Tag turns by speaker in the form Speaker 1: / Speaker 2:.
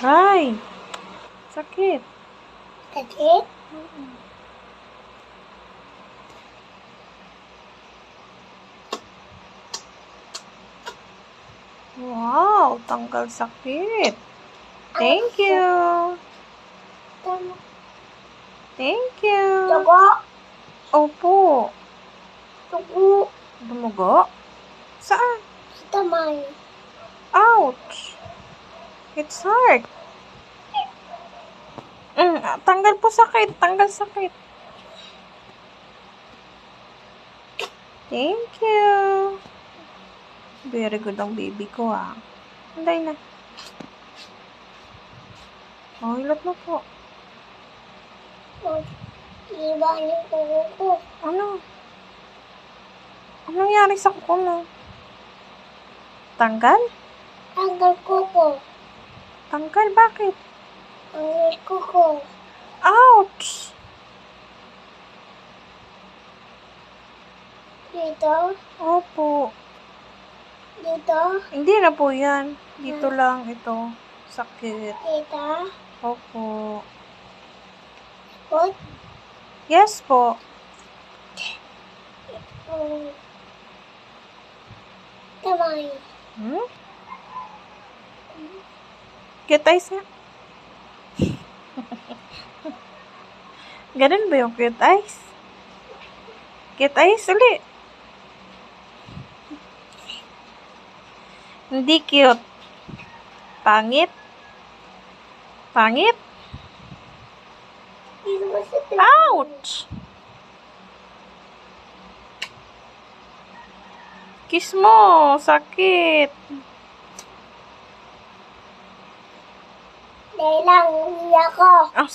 Speaker 1: Try. Sakit.
Speaker 2: Sakit?
Speaker 1: Wow, tanggal sakit. Thank you. Thank you.
Speaker 2: Tugo?
Speaker 1: Opo.
Speaker 2: Tugo?
Speaker 1: Dumugo? Saan?
Speaker 2: Sa tamay.
Speaker 1: Ouch. It's hard. Mm, tanggal po sakit. Tanggal sakit. Thank you. Very good ang baby ko ah. Anday na. Oh, hilot na po.
Speaker 2: Iba yung kuko ko.
Speaker 1: Ano? Ano nangyari sa kuko mo? Tanggal?
Speaker 2: Tanggal kuko.
Speaker 1: Tanggal? Bakit?
Speaker 2: Tanggal kuko.
Speaker 1: Ouch!
Speaker 2: Dito?
Speaker 1: Opo.
Speaker 2: Dito?
Speaker 1: Hindi na po yan. Dito lang ito. Sakit.
Speaker 2: Dito?
Speaker 1: Opo.
Speaker 2: Foot?
Speaker 1: Yes po.
Speaker 2: Um, tamay.
Speaker 1: Hmm? Cute eyes nga. Ganun ba yung cute eyes? Cute eyes uli. Hindi cute. Pangit. Pangit. Ouch! Kiss mo. Sakit.
Speaker 2: Dahil lang, ako.
Speaker 1: Ah.